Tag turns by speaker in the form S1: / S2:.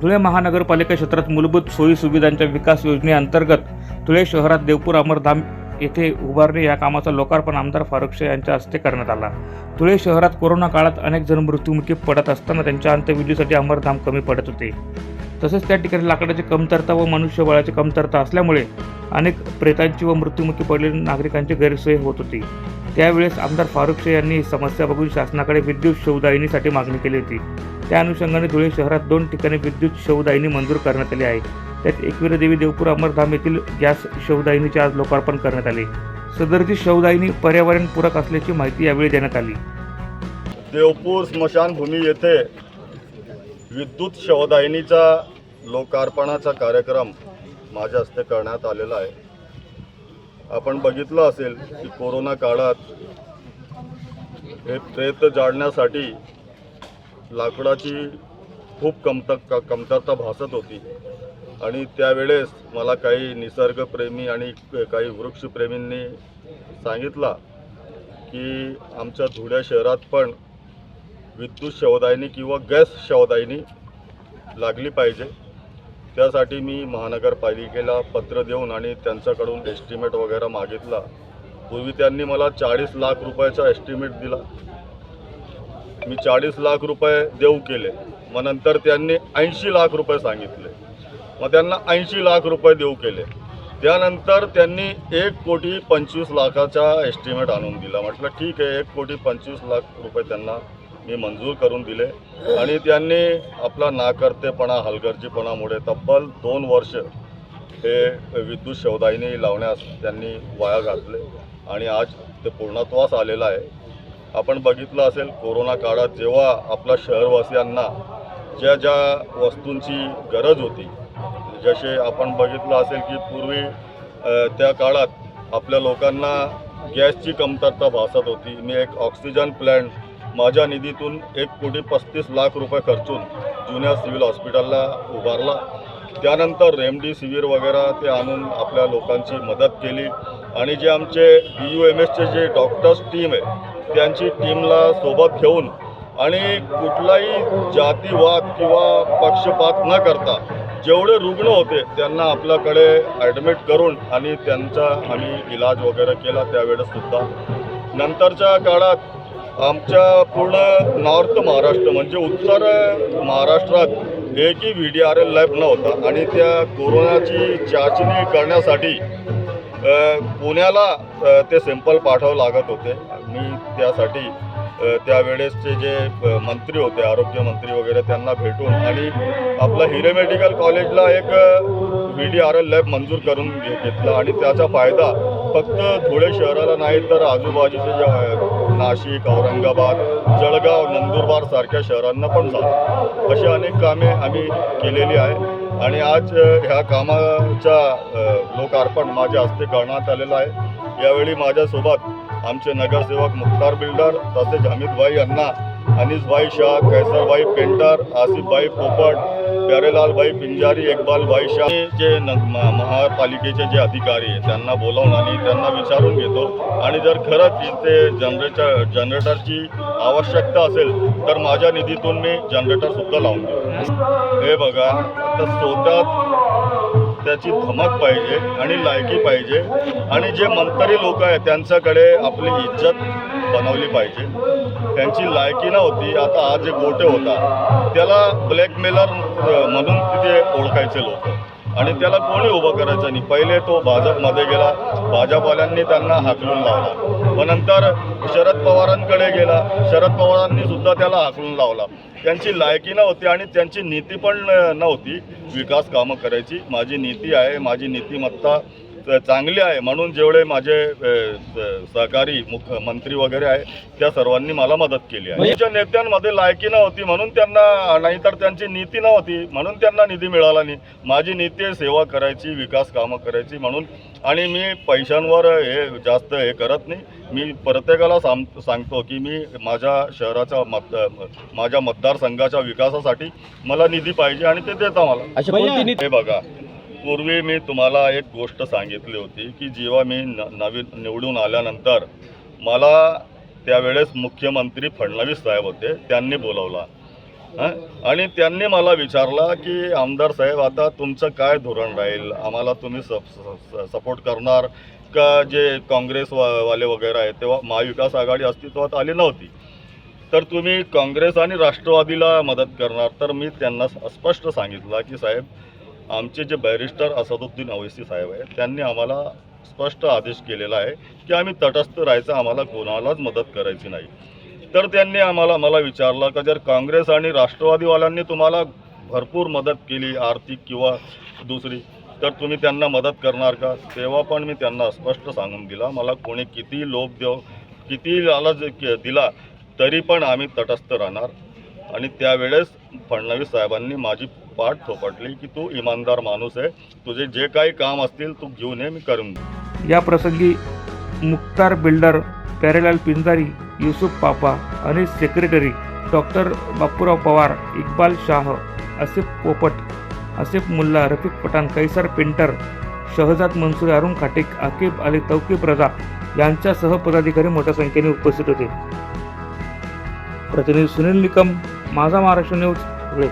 S1: धुळे महानगरपालिका क्षेत्रात मूलभूत सोयी सुविधांच्या विकास योजनेअंतर्गत धुळे शहरात देवपूर अमरधाम येथे उभारणी या कामाचं लोकार्पण आमदार फारुख शेख यांच्या हस्ते करण्यात आला. धुळे शहरात कोरोना काळात अनेक जण मृत्युमुखी पडत असताना त्यांच्या अंत्यविधीसाठी अमरधाम कमी पडत होते. तसेच त्या ठिकाणी लाकडाची कमतरता व मनुष्यबळाची कमतरता असल्यामुळे अनेक प्रेतांची व मृत्युमुखी पडलेल्या नागरिकांची गैरसोय होत होती. त्यावेळेस आमदार फारुख शेख यांनी समस्या बघून शासनाकडे विद्युत शौदायनीसाठी मागणी केली होती. त्या अनुषंगाने धुळे शहरात दोन ठिकाणी विद्युत शवदायनी मंजूर करण्यात आली आहे. त्यात एकवीर देवी देवपूर अमरधाम येथील गॅस शवदायनीचे आज लोकार्पण करण्यात आले. सदरची शवदायिनी पर्यावरणपूरक असल्याची माहिती यावेळी देण्यात आली.
S2: देवपूर स्मशानभूमी येथे विद्युत शवदायनीचा लोकार्पणाचा कार्यक्रम माझ्या हस्ते करण्यात आलेला आहे. आपण बघितलं असेल की कोरोना काळात हे प्रेत जाळण्यासाठी लाकडाची खूप कमत कमतरता भासत होती. आणि त्यावेळेस मला काही निसर्गप्रेमी आणि काही वृक्षप्रेमींनी सांगितला की आमच्या धुळ्या शहरात पण विद्युत शवदायनी किंवा गॅस शवदायनी लागली पाहिजे. त्यासाठी मी महानगरपालिकेला पत्र देऊन आणि त्यांच्याकडून एस्टिमेट वगैरे मागितला. पूर्वी त्यांनी मला चाळीस लाख रुपयाचा एस्टिमेट दिला. मी चाळीस लाख रुपये देऊ केले. मग नंतर त्यांनी ऐंशी लाख रुपये सांगितले. मग त्यांना ऐंशी लाख रुपये देऊ केले. त्यानंतर त्यांनी एक कोटी पंचवीस लाखाचा एस्टिमेट आणून दिला. म्हटलं ठीक आहे एक कोटी पंचवीस लाख रुपये त्यांना मी मंजूर करून दिले. आणि त्यांनी आपला नाकर्तेपणा हलगर्जीपणामुळे तब्बल दोन वर्ष हे विद्युत शवदायिनी लावण्यास त्यांनी वाया घातले. आणि आज ते पूर्णत्वास आलेलं आहे. आपण बघितलं असेल कोरोना काळात जेव्हा आपल्या शहरवासियांना ज्या ज्या वस्तूंची गरज होती जसे आपण बघितलं असेल की पूर्वी त्या काळात आपल्या लोकांना गॅसची कमतरता भासत होती. मी एक ऑक्सिजन प्लॅन्ट माझ्या निधीतून एक कोटी पस्तीस लाख रुपये खर्चून जुन्या सिव्हिल हॉस्पिटलला उभारला. त्यानंतर रेमडेसिवीर वगैरे ते आणून आपल्या लोकांची मदत केली. आणि जे आमचे बी यू एम एसचे जे डॉक्टर्स टीम आहे त्यांची टीमला सोबत घेऊन आणि कुठलाही जातीवाद किंवा पक्षपात न करता जेवढे रुग्ण होते त्यांना आपल्याकडे ॲडमिट करून आणि त्यांचा आम्ही इलाज वगैरे केला त्यावेळेससुद्धा. नंतरच्या काळात आमच्या पूर्ण नॉर्थ महाराष्ट्र म्हणजे उत्तर महाराष्ट्रात एकही V D R L lab नव्हता. आणि त्या कोरोनाची चाचणी करण्यासाठी पुण्याला ते सॅम्पल पाठवावं लागत होते. मी त्यासाठी त्यावेळेसचे जे मंत्री होते आरोग्यमंत्री वगैरे त्यांना भेटून आणि आपलं हिरे मेडिकल कॉलेजला एक V D R L lab मंजूर करून घे घेतला. आणि त्याचा फायदा फक्त धुळे शहराला नाही तर आजूबाजूचे जे नाशिक औरंगाबाद जळगाव नंदुरबार सारख्या शहरांना पण झालं. अशी अनेक कामे आम्ही केलेली आहे. आणि आज ह्या कामाच्या लोकार्पण माझ्या हस्ते करण्यात आलेलं आहे. यावेळी माझ्यासोबत आमचे नगरसेवक मुख्तार बिल्डर तसेच हमीदभाई अण्णा अनिसभाई शाह कैसरभाई पेंटर आसिफभाई पोपट प्यारेलालभाई पिंजारी इकबालभाई शाह जे न महापालिकेचे जे अधिकारी आहे त्यांना बोलावून आणि त्यांना विचारून घेतो. आणि जर खरंच इथे जनरेटर जनरेटरची आवश्यकता असेल तर माझ्या निधीतून मी जनरेटरसुद्धा लावून देतो. हे बघा तर स्वतः त्याची धमक पाहिजे आणि लायकी पाहिजे आणि जे मंतरी लोक आहेत त्यांच्याकडे आपली इज्जत बनवली पाहिजे. त्यांची लायकी नव्हती आता हा जे गोटे होता त्याला ब्लॅकमेलर म्हणून तिथे ओळखायचे लोक. आणि त्याला कोणी उभं करायचं नाही. पहिले तो भाजपमध्ये गेला भाजपवाल्यांनी त्यांना हाकलून लावला. पण नंतर शरद पवारांकडे गेला. शरद पवारांनी सुद्धा त्याला हाकलून लावला. त्यांची लायकी नव्हती आणि त्यांची नीती पण नव्हती. विकास कामं करायची. माझी नीती आहे माझी नीतिमत्ता चांगली आहे. म्हणून जेवढे माझे सहकारी मुख्य मंत्री वगैरे आहे त्या सर्वांनी मला मदत केली आहे. त्यांच्या नेत्यांमध्ये लायकी नव्हती म्हणून त्यांना नाहीतर त्यांची नीती नव्हती म्हणून त्यांना निधी मिळाला नाही. माझी नीती आहे सेवा करायची विकास कामं करायची म्हणून. आणि मी पैशांवर हे जास्त हे करत नाही. मी प्रत्येकाला सांग सांगतो की मी माझ्या शहराच्या मत माझ्या मतदारसंघाच्या विकासासाठी मला निधी पाहिजे आणि ते देता मला. हे बघा. पूर्वी मी तुम्हाला एक गोष्ट सांगितली होती की जेव्हा मी न नवीन निवडून आल्यानंतर मला त्यावेळेस मुख्यमंत्री फडणवीस साहेब होते त्यांनी बोलवला. आणि त्यांनी मला विचारला की आमदार साहेब आता तुमचं काय धोरण राहील? आम्हाला तुम्ही सप सपोर्ट करणार का? जे काँग्रेस वा वाले वगैरे आहेत तेव्हा महाविकास आघाडी अस्तित्वात आली नव्हती. तर तुम्ही काँग्रेस आणि राष्ट्रवादीला मदत करणार. तर मी त्यांना स्पष्ट सांगितलं की साहेब आमचे जे बॅरिस्टर असदुद्दीन ओवैसी साहेब आहेत त्यांनी आम्हाला स्पष्ट आदेश केलेला आहे की आम्ही तटस्थ राहायचं आम्हाला कोणालाच मदत करायची नाही. तर त्यांनी आम्हाला मला विचारलं का जर काँग्रेस आणि राष्ट्रवादीवाल्यांनी तुम्हाला भरपूर मदत केली आर्थिक किंवा दुसरी तर तुम्ही त्यांना मदत करणार का? तेव्हा पण मी त्यांना स्पष्ट सांगून दिला. मला कोणी किती लोभ देव किती लालच के- दिला तरी पण आम्ही तटस्थ राहणार. आणि त्यावेळेस फडणवीस साहेबांनी माझी पाठ थोपटली की तू इमानदार माणूस आहे. तुझे जे काही काम असतील तू घेऊन ये मी करून
S1: या प्रसंगी Mukhtar builder Pyarelal Pinjari Yusuf Papa Anil secretary doctor Bapurao Pawar Iqbal Shah Asif Popat Asif Mulla Rafiq Pathan Kaisar painter Shahzad Mansure Arun Khatek Aqib Ali Taukib Raza यांच्यासह पदाधिकारी मोठ्या संख्येने उपस्थित होते. प्रतिनिधी सुनील निकम माझा महाराष्ट्र न्यूज धुळे.